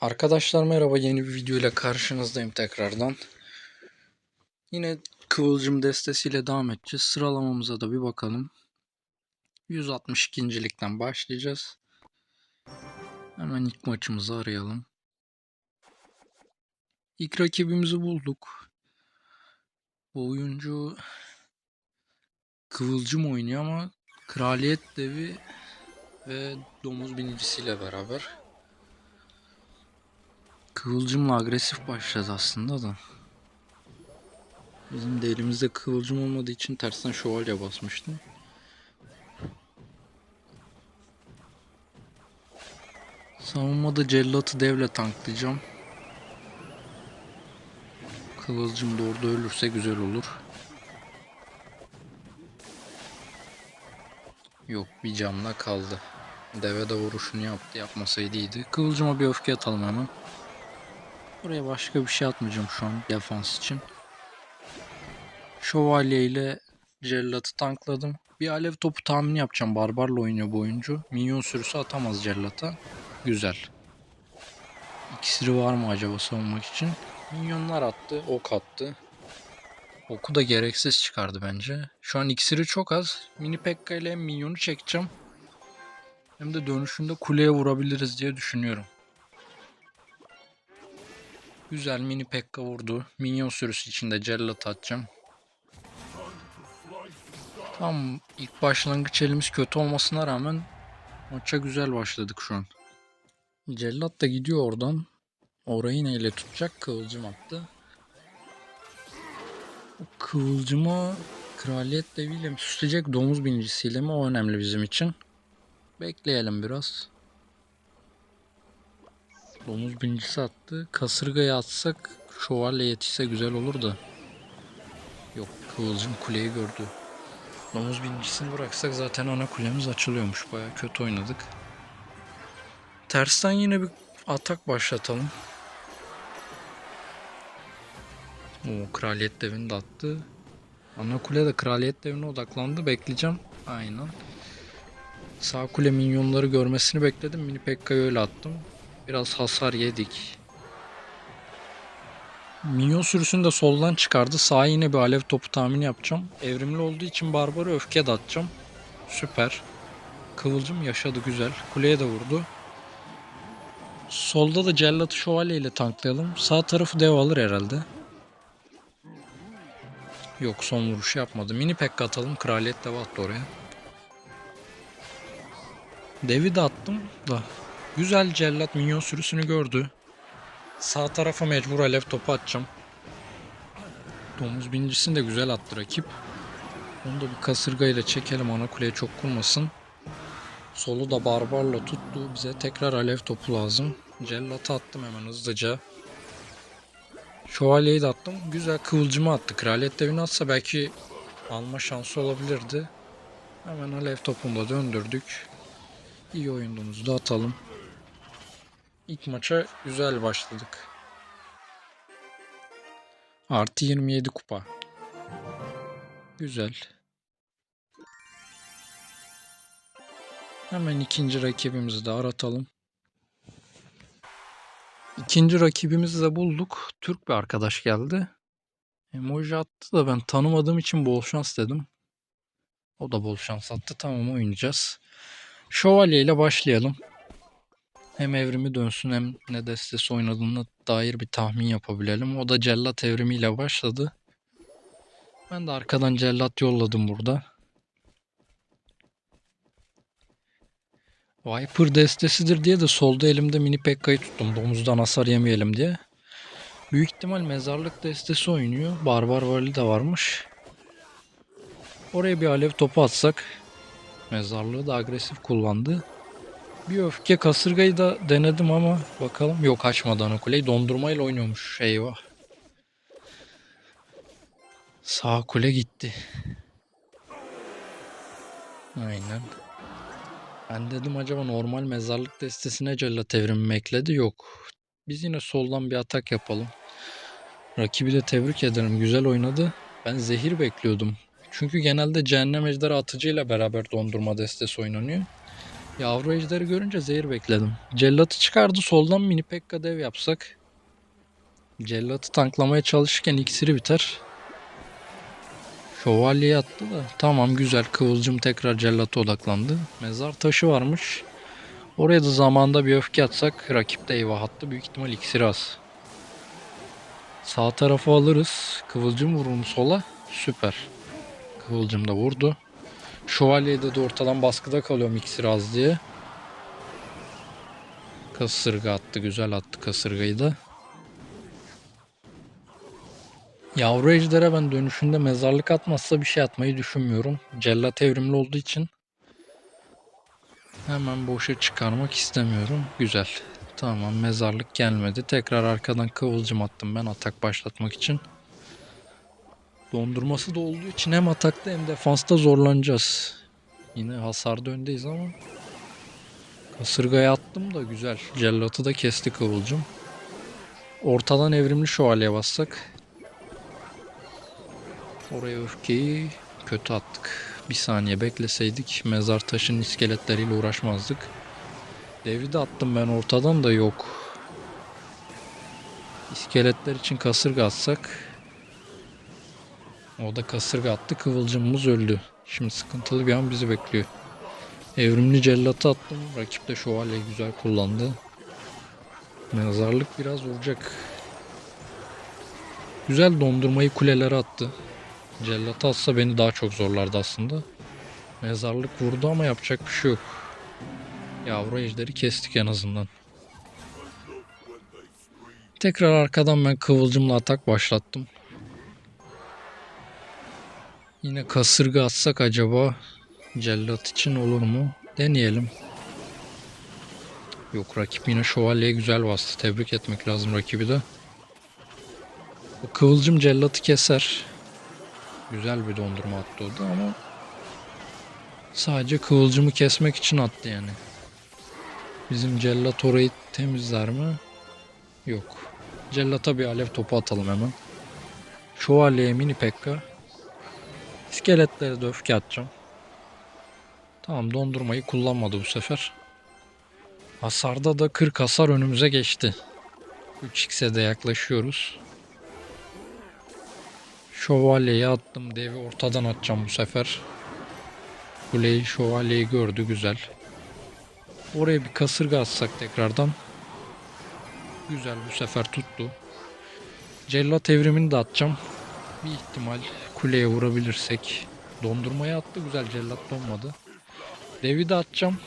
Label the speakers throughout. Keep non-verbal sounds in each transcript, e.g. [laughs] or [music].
Speaker 1: Arkadaşlar merhaba yeni bir video ile karşınızdayım tekrardan. Yine Kıvılcım destesiyle devam edeceğiz. Sıralamamıza da bir bakalım. 162. ligden başlayacağız. Hemen ilk maçımızı arayalım. İlk rakibimizi bulduk. Bu oyuncu Kıvılcım oynuyor ama Kraliyet Devi ve Domuz Binicisiyle beraber. Kıvılcımla agresif başladı aslında da. Bizim de elimizde kıvılcım olmadığı için tersten şövalye basmıştım. Savunmada cellatı devle tanklayacağım. Kıvılcım da orada ölürse güzel olur. Yok bir camla kaldı. Deve de vuruşunu yaptı. Yapmasaydı iyiydi. Kıvılcıma bir öfke atalım hemen. Buraya başka bir şey atmayacağım şu an defans için. Şövalye ile cellatı tankladım. Bir alev topu tahmini yapacağım. Barbarla oynuyor bu oyuncu. Minyon sürüsü atamaz cellata. Güzel. İksiri var mı acaba savunmak için? Minyonlar attı. Ok attı. Oku da gereksiz çıkardı bence. Şu an iksiri çok az. Mini Pekka ile minyonu çekeceğim. Hem de dönüşünde kuleye vurabiliriz diye düşünüyorum. Güzel mini Pekka vurdu. Minyon sürüsü içinde cellat atacağım. Tam ilk başlangıç elimiz kötü olmasına rağmen maça güzel başladık şu an. Cellat da gidiyor oradan. Orayı neyle tutacak? Kıvılcım attı. O kıvılcımı kraliyet deviyle mi süsleyecek domuz binicisiyle mi o önemli bizim için. Bekleyelim biraz. Domuz binicisi attı. Kasırgayı atsak şövalye yetişse güzel olur da. Yok kıvılcım kuleyi gördü. Domuz binicisini bıraksak zaten ana kulemiz açılıyormuş. Baya kötü oynadık. Tersten yine bir atak başlatalım. O kraliyet devini de attı. Ana kule de kraliyet devine odaklandı. Bekleyeceğim. Aynen. Sağ kule minyonları görmesini bekledim. Mini Pekka'yı öyle attım. Biraz hasar yedik. Minyon sürüsünü de soldan çıkardı. Sağa yine bir alev topu tahmini yapacağım. Evrimli olduğu için Barbar'a öfke atacağım. Süper. Kıvılcım yaşadı güzel. Kuleye de vurdu. Solda da cellatı şövalye ile tanklayalım. Sağ tarafı dev alır herhalde. Yok son vuruşu yapmadı. Mini pekka atalım. Kraliyet dev attı oraya. Devi de attım da. Güzel cellat minyon sürüsünü gördü. Sağ tarafa mecbur alev topu atacağım. Domuz binincisini de güzel attı rakip. Onu da bir kasırga ile çekelim ana kuleye çok vurmasın. Solu da barbarla tuttu. Bize tekrar alev topu lazım. Cellatı attım hemen hızlıca. Şövalyeyi de attım. Güzel kıvılcımı attı. Kraliyet devini atsa belki alma şansı olabilirdi. Hemen alev topunu da döndürdük. İyi oyunumuzu da atalım. İlk maça güzel başladık. Artı 27 kupa. Güzel. Hemen ikinci rakibimizi de aratalım. İkinci rakibimizi de bulduk. Türk bir arkadaş geldi. Emoji attı da ben tanımadığım için bol şans dedim. O da bol şans attı. Tamam oynayacağız. Şövalye ile başlayalım. Hem evrimi dönsün hem ne destesi oynadığına dair bir tahmin yapabilelim. O da cellat evrimiyle başladı. Ben de arkadan cellat yolladım burada. Viper destesidir diye de solda elimde mini Pekka'yı tuttum. Domuzdan hasar yemeyelim diye. Büyük ihtimal mezarlık destesi oynuyor. Barbar Vali de varmış. Oraya bir alev topu atsak. Mezarlığı da agresif kullandı. Bir öfke kasırgayı da denedim ama bakalım. Yok açmadı ana kuleyi. Dondurmayla oynuyormuş. Eyvah. Sağ kule gitti. Aynen. Ben dedim acaba normal mezarlık destesine cellat evrimi ekledi. Yok. Biz yine soldan bir atak yapalım. Rakibi de tebrik ederim. Güzel oynadı. Ben zehir bekliyordum. Çünkü genelde cehennem ejderi atıcıyla beraber dondurma destesi oynanıyor. Yavru ejderi görünce zehir bekledim. Cellatı çıkardı soldan mini pekka dev yapsak. Cellatı tanklamaya çalışırken iksiri biter. Şövalyeyi attı da tamam güzel kıvılcım tekrar cellata odaklandı. Mezar taşı varmış. Oraya da zamanda bir öfke atsak rakip de eyvah attı. Büyük ihtimal iksiri az. Sağ tarafı alırız. Kıvılcım vurur mu sola? Süper. Kıvılcım da vurdu. Şövalye'de de ortadan baskıda kalıyorum iksir az diye. Kasırga attı. Güzel attı kasırgayı da. Yavru ejdere ben dönüşünde mezarlık atmazsa bir şey atmayı düşünmüyorum. Cellat evrimli olduğu için hemen boşa çıkarmak istemiyorum. Güzel. Tamam mezarlık gelmedi. Tekrar arkadan kıvılcım attım ben atak başlatmak için. Dondurması da olduğu için hem atakta hem defansta zorlanacağız. Yine hasarda öndeyiz ama. Kasırgaya attım da güzel. Cellatı da kesti kıvılcım. Ortadan evrimli şövalye bassak. Oraya öfkeyi kötü attık. Bir saniye bekleseydik mezar taşının iskeletleriyle uğraşmazdık. Devri de attım ben ortadan da yok. İskeletler için kasırga atsak. O da kasırga attı. Kıvılcımımız öldü. Şimdi sıkıntılı bir an bizi bekliyor. Evrimli cellatı attım. Rakip de şövalyeyi güzel kullandı. Mezarlık biraz vuracak. Güzel dondurmayı kulelere attı. Cellatı atsa beni daha çok zorlardı aslında. Mezarlık vurdu ama yapacak bir şey yok. Yavru ejderi kestik en azından. Tekrar arkadan ben kıvılcımla atak başlattım. Yine kasırga atsak acaba cellat için olur mu? Deneyelim. Yok rakip yine şövalyeye güzel bastı. Tebrik etmek lazım rakibi de. O kıvılcım cellatı keser. Güzel bir dondurma attı o da ama sadece kıvılcımı kesmek için attı yani. Bizim cellat orayı temizler mi? Yok. Cellata bir alev topu atalım hemen. Şövalyeye mini pekka. İskeletlere de öfke atacağım. Tamam dondurmayı kullanmadı bu sefer. Hasarda da 40 hasar önümüze geçti. 3x'e de yaklaşıyoruz. Şövalyeyi attım. Devi ortadan atacağım bu sefer. Kuleyi şövalyeyi gördü güzel. Oraya bir kasırga atsak tekrardan. Güzel bu sefer tuttu. Cellat evrimini de atacağım. Bir ihtimal kuleye vurabilirsek. Dondurmaya attı güzel cellat donmadı. Devi de atacağım.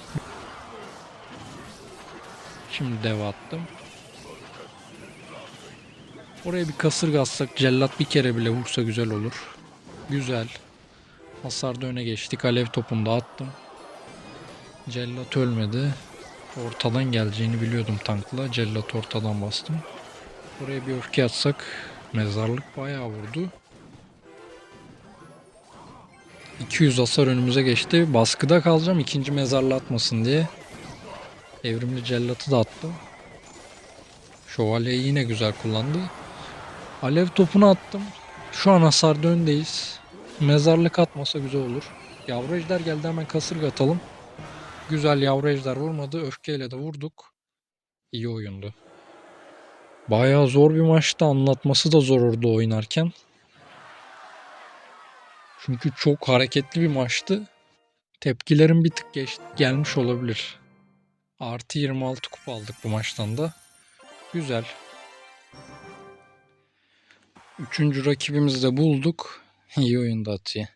Speaker 1: Şimdi dev attım. Oraya bir kasırga atsak cellat bir kere bile vursa güzel olur. Güzel. Hasarda öne geçtik. Alev topunu da attım. Cellat ölmedi. Ortadan geleceğini biliyordum tankla. Cellat ortadan bastım. Oraya bir öfke atsak mezarlık bayağı vurdu. 200 hasar önümüze geçti. Baskıda kalacağım ikinci mezarlı atmasın diye. Evrimli cellatı da attım. Şövalyeyi yine güzel kullandı. Alev topunu attım. Şu an hasarda öndeyiz. Mezarlık atmasa güzel olur. Yavru ejder geldi hemen kasırga atalım. Güzel yavru ejder vurmadı. Öfkeyle de vurduk. İyi oyundu. Bayağı zor bir maçtı. Anlatması da zor oldu oynarken. Çünkü çok hareketli bir maçtı. Tepkilerim bir tık geç, gelmiş olabilir. Artı 26 kupa aldık bu maçtan da. Güzel. Üçüncü rakibimizi de bulduk. [laughs] İyi oyunda Atiye.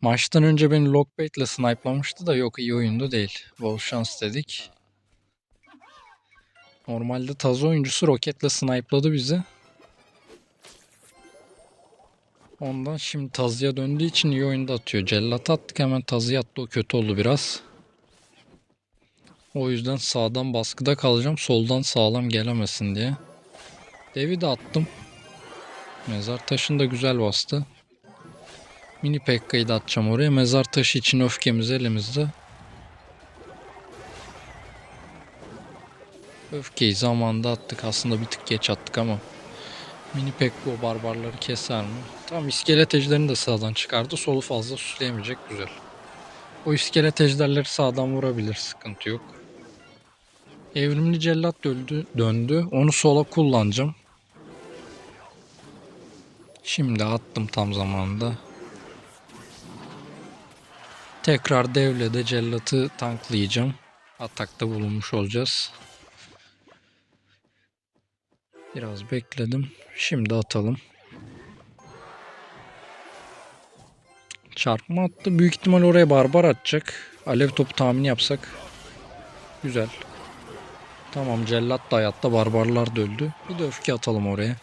Speaker 1: Maçtan önce beni lockbait ile snipe'lamıştı da yok iyi oyundu değil. Bol şans dedik. Normalde Taz oyuncusu roketle snipe'ladı bizi. Ondan şimdi Tazı'ya döndüğü için iyi oyunda atıyor. Cellat attık hemen Tazı'ya attı o kötü oldu biraz. O yüzden sağdan baskıda kalacağım. Soldan sağlam gelemesin diye. Devi de attım. Mezar taşını da güzel bastı. Mini Pekka'yı da atacağım oraya. Mezar taşı için öfkemiz elimizde. Öfkeyi zamanında attık. Aslında bir tık geç attık ama. Mini Pekka o barbarları keser mi? Tamam iskelet ejderini de sağdan çıkardı. Solu fazla süsleyemeyecek. Güzel. O iskelet ejderleri sağdan vurabilir. Sıkıntı yok. Evrimli cellat döndü, döndü. Onu sola kullanacağım. Şimdi attım tam zamanında. Tekrar devle de cellatı tanklayacağım. Atakta bulunmuş olacağız. Biraz bekledim. Şimdi atalım. Çarpma attı. Büyük ihtimal oraya barbar atacak. Alev topu tahmini yapsak. Güzel. Tamam cellat da hayatta barbarlar da öldü. Bir de öfke atalım oraya.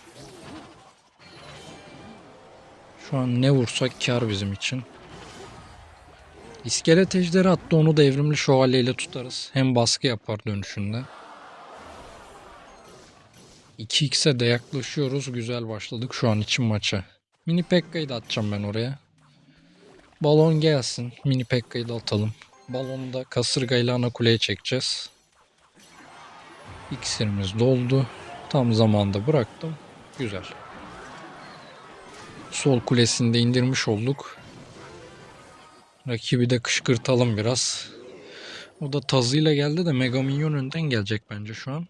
Speaker 1: Şu an ne vursak kar bizim için. İskelet ejderi attı onu da evrimli şövalyeyle tutarız. Hem baskı yapar dönüşünde. 2x'e de yaklaşıyoruz. Güzel başladık şu an için maça. Mini Pekka'yı da atacağım ben oraya. Balon gelsin. Mini Pekka'yı da atalım. Balonu da kasırgayla ana kuleye çekeceğiz. İksirimiz doldu. Tam zamanda bıraktım. Güzel. Sol kulesini de indirmiş olduk. Rakibi de kışkırtalım biraz. O da tazıyla geldi de Mega Minyon önden gelecek bence şu an.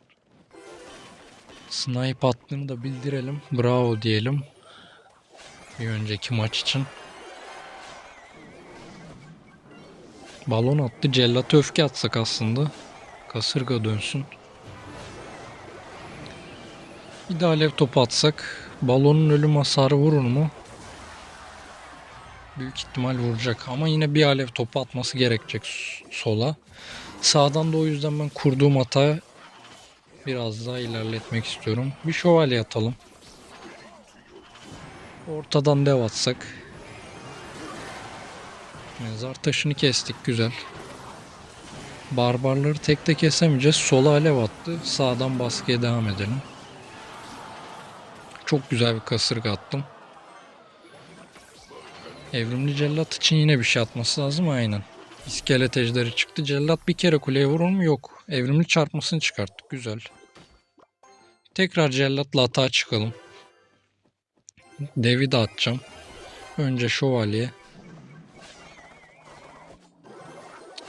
Speaker 1: Snipe attığını da bildirelim. Bravo diyelim. Bir önceki maç için. Balon attı. Cellat öfke atsak aslında. Kasırga dönsün. Bir de alev topu atsak. Balonun ölüm hasarı vurur mu? Büyük ihtimal vuracak ama yine bir alev topu atması gerekecek sola. Sağdan da o yüzden ben kurduğum hata biraz daha ilerletmek istiyorum. Bir şövalye atalım. Ortadan dev atsak. Mezar taşını kestik güzel. Barbarları tek tek kesemeyeceğiz. Sola alev attı. Sağdan baskıya devam edelim. Çok güzel bir kasırga attım. Evrimli cellat için yine bir şey atması lazım aynen. İskelet ejderi çıktı. Cellat bir kere kuleye vurur mu? Yok. Evrimli çarpmasını çıkarttık. Güzel. Tekrar cellatla atağa çıkalım. Devi de atacağım. Önce şövalye.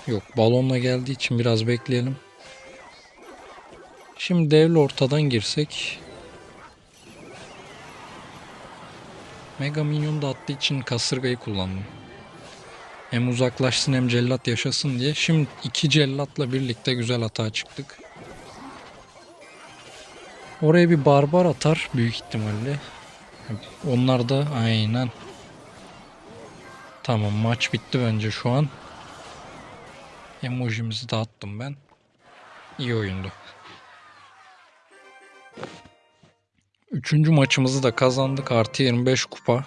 Speaker 1: Yok balonla geldiği için biraz bekleyelim. Şimdi devle ortadan girsek. Mega Minyon da attığı için kasırgayı kullandım. Hem uzaklaşsın hem cellat yaşasın diye. Şimdi iki cellatla birlikte güzel hata çıktık. Oraya bir barbar atar büyük ihtimalle. Onlar da aynen. Tamam maç bitti bence şu an. Emojimizi de attım ben. İyi oyundu. Üçüncü maçımızı da kazandık. Artı 25 kupa.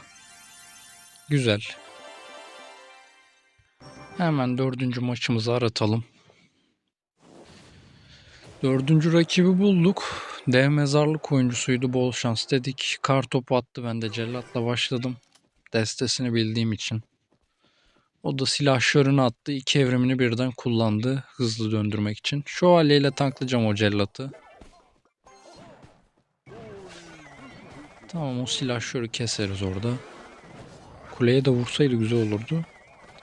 Speaker 1: Güzel. Hemen dördüncü maçımızı aratalım. Dördüncü rakibi bulduk. Dev mezarlık oyuncusuydu. Bol şans dedik. Kar topu attı. Ben de cellatla başladım. Destesini bildiğim için. O da silahşörünü attı. İki evrimini birden kullandı. Hızlı döndürmek için. Şövalyeyle tanklayacağım o cellatı. Tamam o silahşörü keseriz orada. Kuleye de vursaydı güzel olurdu.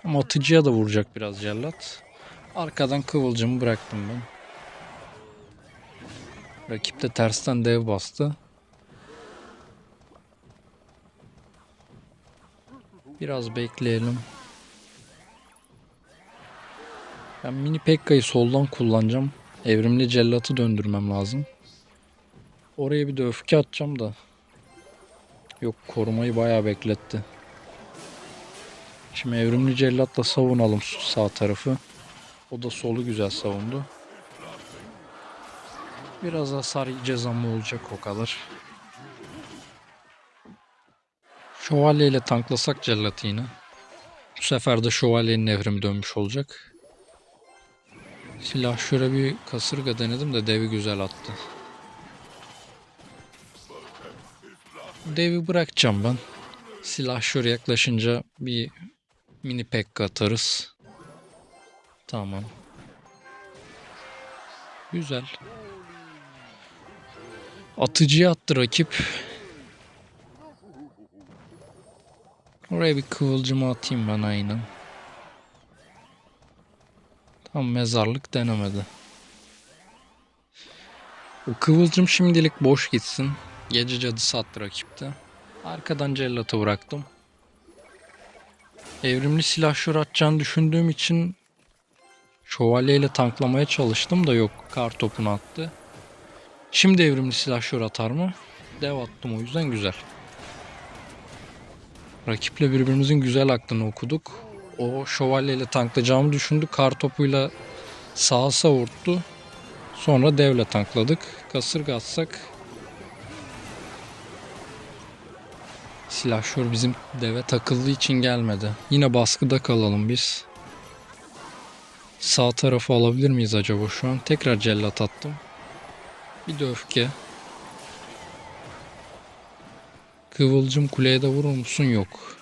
Speaker 1: Ama atıcıya da vuracak biraz cellat. Arkadan kıvılcımı bıraktım ben. Rakip de tersten dev bastı. Biraz bekleyelim. Ben mini Pekka'yı soldan kullanacağım. Evrimli cellatı döndürmem lazım. Oraya bir de öfke atacağım da. Yok korumayı bayağı bekletti. Şimdi evrimli cellatla savunalım sağ tarafı. O da solu güzel savundu. Biraz hasar yiyeceğiz ama olacak o kadar. Şövalye ile tanklasak cellatı yine. Bu sefer de şövalyenin evrimi dönmüş olacak. Silah şöyle bir kasırga denedim de devi güzel attı. Devi bırakacağım ben. Silah şöyle yaklaşınca bir mini pekka atarız. Tamam. Güzel. Atıcıya attı rakip. Oraya bir kıvılcımı atayım ben aynen. Tam mezarlık denemedi. O kıvılcım şimdilik boş gitsin. Gece cadısı attı rakipte. Arkadan cellatı bıraktım. Evrimli silahşör atacağını düşündüğüm için şövalyeyle tanklamaya çalıştım da yok. Kar topunu attı. Şimdi evrimli silahşör atar mı? Dev attım o yüzden güzel. Rakiple birbirimizin güzel aklını okuduk. O şövalyeyle tanklayacağımı düşündü. Kar topuyla sağa savurttu. Sonra devle tankladık. Kasırga atsak silahşör bizim deve takıldığı için gelmedi. Yine baskıda kalalım biz. Sağ tarafı alabilir miyiz acaba şu an? Tekrar cellat attım. Bir de öfke. Kıvılcım kuleye de vurur musun? Yok.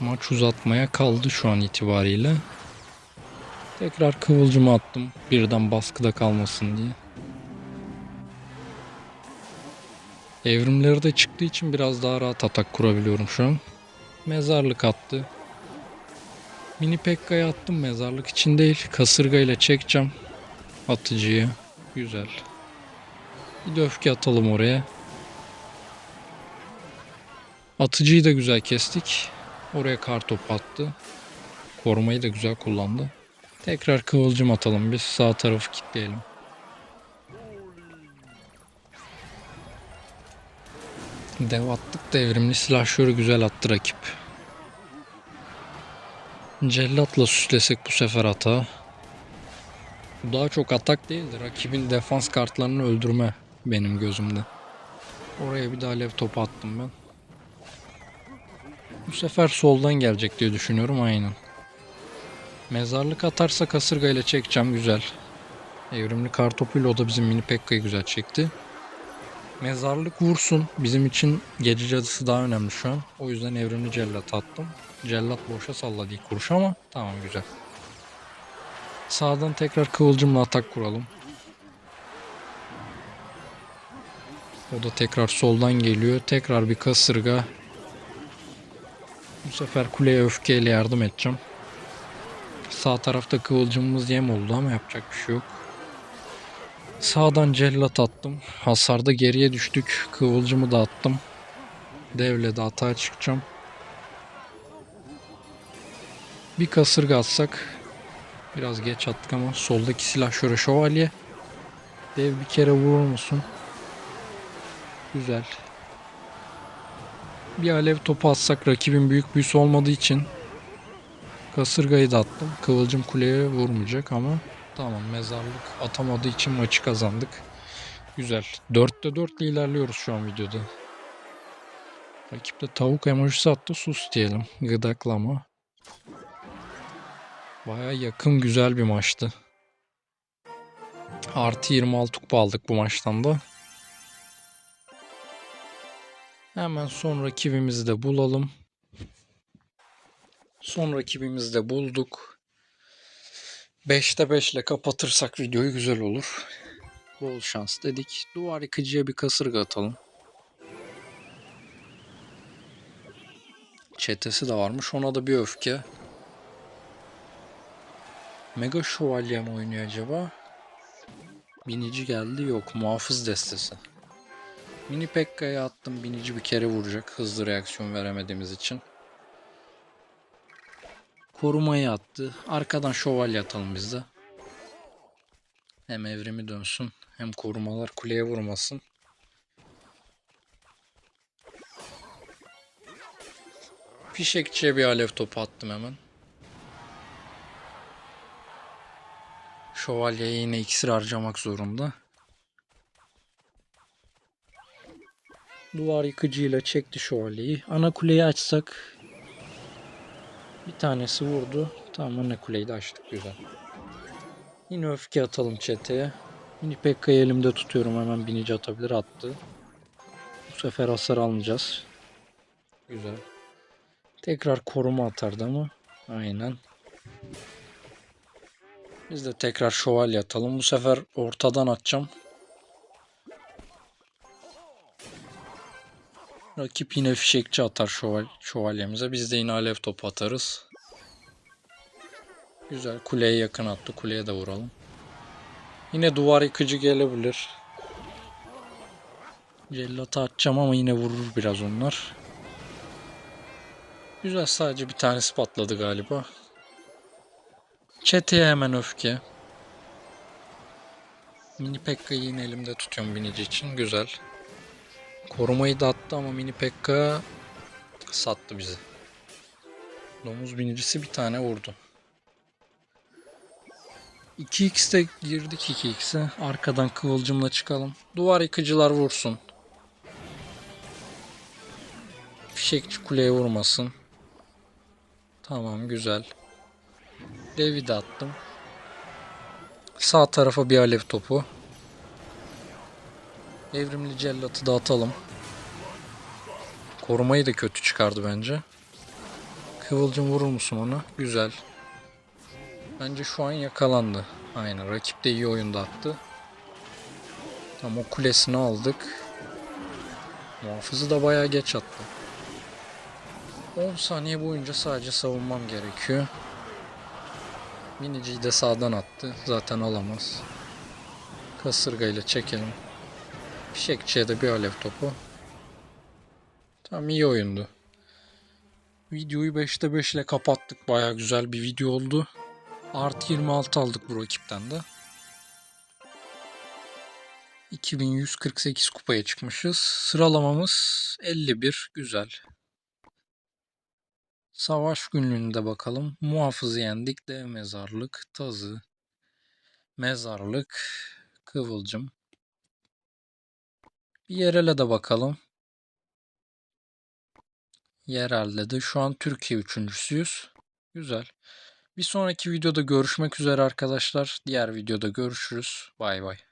Speaker 1: Maç uzatmaya kaldı şu an itibariyle. Tekrar kıvılcımı attım. Birden baskıda kalmasın diye. Evrimleri de çıktığı için biraz daha rahat atak kurabiliyorum şu an. Mezarlık attı. Mini Pekka'ya attım mezarlık için değil. Kasırga ile çekeceğim. Atıcıyı. Güzel. Bir de öfke atalım oraya. Atıcıyı da güzel kestik. Oraya kar topu attı. Korumayı da güzel kullandı. Tekrar kıvılcım atalım biz. Sağ tarafı kilitleyelim. Dev attık da evrimli silahşörü güzel attı rakip. Cellatla süslesek bu sefer hata. Bu daha çok atak değildi. Rakibin defans kartlarını öldürme benim gözümde. Oraya bir daha alev topu attım ben. Bu sefer soldan gelecek diye düşünüyorum aynen. Mezarlık atarsa kasırga ile çekeceğim güzel. Evrimli kartopuyla o da bizim mini pekkayı güzel çekti. Mezarlık vursun. Bizim için gece cadısı daha önemli şu an. O yüzden evrimli cellat attım. Cellat boşa salladı ilk vuruş ama tamam güzel. Sağdan tekrar kıvılcımla atak kuralım. O da tekrar soldan geliyor. Tekrar bir kasırga. Bu sefer kuleye öfkeyle yardım edeceğim. Sağ tarafta kıvılcımımız yem oldu ama yapacak bir şey yok. Sağdan cellat attım. Hasarda geriye düştük. Kıvılcımı da attım. Devle de hata çıkacağım. Bir kasırga atsak. Biraz geç attık ama soldaki silah şöyle şövalye. Dev bir kere vurur musun? Güzel. Bir alev topu atsak rakibin büyük büyüsü olmadığı için kasırgayı da attım. Kıvılcım kuleye vurmayacak ama tamam mezarlık atamadığı için maçı kazandık. Güzel. 4'te 4 ile ilerliyoruz şu an videoda. Rakip de tavuk emojisi attı sus diyelim. Gıdaklama. Baya yakın güzel bir maçtı. Artı 26 kupa aldık bu maçtan da. Hemen son rakibimizi de bulalım. Son rakibimizi de bulduk. 5'te 5 ile kapatırsak videoyu güzel olur. Bol şans dedik. Duvar yıkıcıya bir kasırga atalım. Çetesi de varmış. Ona da bir öfke. Mega Şövalye mi oynuyor acaba? Binici geldi. Yok. Muhafız destesi. Mini Pekka'ya attım. Binici bir kere vuracak. Hızlı reaksiyon veremediğimiz için. Korumayı attı. Arkadan şövalye atalım biz de. Hem evrimi dönsün. Hem korumalar kuleye vurmasın. Fişekçiye bir alev topu attım hemen. Şövalyeye yine iksir harcamak zorunda. Duvar yıkıcıyla çekti şövalyeyi. Ana kuleyi açsak bir tanesi vurdu. Tamam ana kuleyi de açtık güzel. Yine öfke atalım çeteye. Mini Pekka'yı elimde tutuyorum hemen binici atabilir attı. Bu sefer hasar almayacağız. Güzel. Tekrar koruma atardı ama. Aynen. Biz de tekrar şövalye atalım. Bu sefer ortadan atacağım. Rakip yine fişekçi atar şöval şövalyemize. Biz de yine alev topu atarız. Güzel. Kuleye yakın attı. Kuleye de vuralım. Yine duvar yıkıcı gelebilir. Cellatı atacağım ama yine vurur biraz onlar. Güzel sadece bir tanesi patladı galiba. Çeteye hemen öfke. Mini Pekka'yı yine elimde tutuyorum binici için. Güzel. Korumayı da attı ama Mini Pekka sattı bizi. Domuz binicisi bir tane vurdu. 2x'te girdik 2x'e. Arkadan kıvılcımla çıkalım. Duvar yıkıcılar vursun. Fişekçi kuleye vurmasın. Tamam güzel. Devi de attım. Sağ tarafa bir alev topu. Evrimli cellatı da atalım. Korumayı da kötü çıkardı bence. Kıvılcım vurur musun ona? Güzel. Bence şu an yakalandı. Aynen rakip de iyi oyunda attı. Tam o kulesini aldık. Muhafızı da bayağı geç attı. 10 saniye boyunca sadece savunmam gerekiyor. Miniciyi de sağdan attı. Zaten alamaz. Kasırgayla çekelim. Fişekçiye de bir alev topu. Tam iyi oyundu. Videoyu 5'te 5 ile kapattık. Baya güzel bir video oldu. Artı 26 aldık bu rakipten de. 2148 kupaya çıkmışız. Sıralamamız 51. Güzel. Savaş günlüğünde bakalım. Muhafızı yendik. Dev mezarlık, tazı, mezarlık, kıvılcım. Bir yerele de bakalım. Yerelde de şu an Türkiye üçüncüsüyüz. Güzel. Bir sonraki videoda görüşmek üzere arkadaşlar. Diğer videoda görüşürüz. Bay bay.